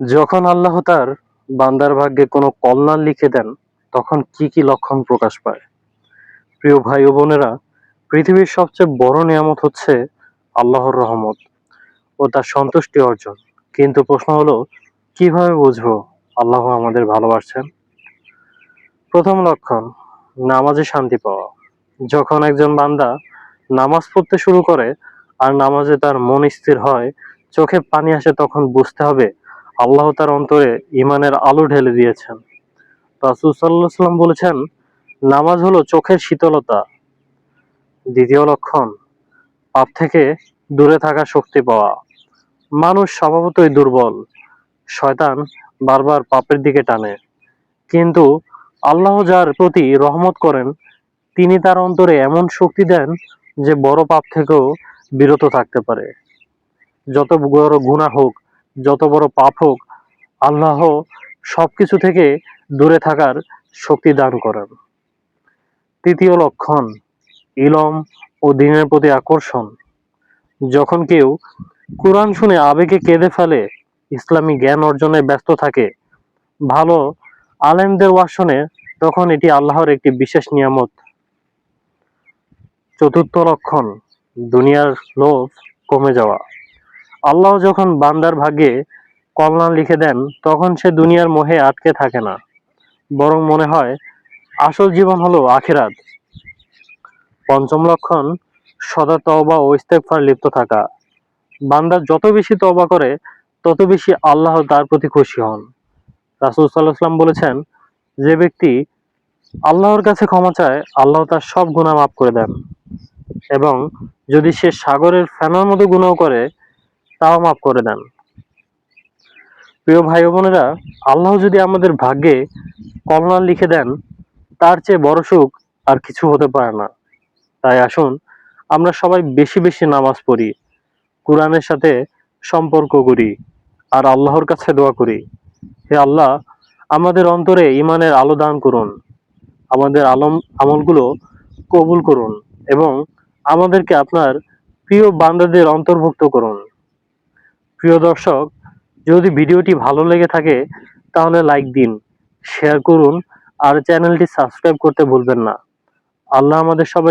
যখন আল্লাহ তার বান্দার ভাগ্যে কোনো কল্যাণ লিখে দেন, তখন কি কি লক্ষণ প্রকাশ পায়? প্রিয় ভাই ও বোনেরা, পৃথিবীর সবচেয়ে বড় নিয়ামত হচ্ছে আল্লাহর রহমত ও তার সন্তুষ্টি অর্জন। কিন্তু প্রশ্ন হলো, কীভাবে বুঝব আল্লাহ আমাদের ভালোবাসছেন? প্রথম লক্ষণ, নামাজে শান্তি পাওয়া। যখন একজন বান্দা নামাজ পড়তে শুরু করে আর নামাজে তার মন স্থির হয়, চোখে পানি আসে, তখন বুঝতে হবে আল্লাহ তার অন্তরে ইমানের আলো ঢেলে দিয়েছেন। রাসুল বলেছেন, নামাজ হলো চোখের শীতলতা। দ্বিতীয় লক্ষণ, পাপ থেকে দূরে থাকা শক্তি পাওয়া। মানুষ স্বভাবতই দুর্বল, শয়তান বারবার পাপের দিকে টানে। কিন্তু আল্লাহ যার প্রতি রহমত করেন, তিনি তার অন্তরে এমন শক্তি দেন যে বড় পাপ থেকেও বিরত থাকতে পারে। যত বড় গুণা হোক যত বড় পাপ হোক, আল্লাহ সবকিছু থেকে দূরে থাকার শক্তি দান করেন। তৃতীয় লক্ষণ, ইলম ও দিনের প্রতি আকর্ষণ। যখন কেউ কোরআন শুনে আবেগে কেঁদে ফেলে, ইসলামী জ্ঞান অর্জনে ব্যস্ত থাকে, ভালো আলেমদের ওয়াসনে তখন এটি আল্লাহর একটি বিশেষ নিয়ামত। চতুর্থ লক্ষণ, দুনিয়ার লোভ কমে যাওয়া। আল্লাহ যখন বান্দার ভাগ্যে কল্যাণ লিখে দেন, তখন সে দুনিয়ার মোহে আটকে থাকে না। বরং মনে হয়, আসল জীবন হলো আখেরাত। পঞ্চম লক্ষণ, সদা তওবা ও ইস্তেগফার লিপ্ত থাকা। বান্দা যত বেশি তওবা করে, তত বেশি আল্লাহ তার প্রতি খুশি হন। রাসূল ওয়াসাল্লাম বলেছেন, যে ব্যক্তি আল্লাহর কাছে ক্ষমা চায়, আল্লাহ তার সব গুণা মাফ করে দেন। এবং যদি সে সাগরের ফেনার মতো গুণাও করে তাও মাফ করে দেন। প্রিয় ভাই বোনেরা, আল্লাহ যদি আমাদের ভাগ্যে কল্যাণ লিখে দেন, তার চেয়ে বড় সুখ আর কিছু হতে পারে না। তাই আসুন, আমরা সবাই বেশি বেশি নামাজ পড়ি, কোরআনের সাথে সম্পর্ক করি, আর আল্লাহর কাছে দোয়া করি। হে আল্লাহ, আমাদের অন্তরে ইমানের আলো দান করুন, আমাদের আলম, আমলগুলো কবুল করুন এবং আমাদেরকে আপনার প্রিয় বান্দাদের অন্তর্ভুক্ত করুন। প্রিয় দর্শক, যদি ভিডিওটি ভালো লেগে থাকে, তাহলে লাইক দিন, শেয়ার করুন, আর চ্যানেলটি সাবস্ক্রাইব করতে ভুলবেন না। আল্লাহ আমাদের সবাই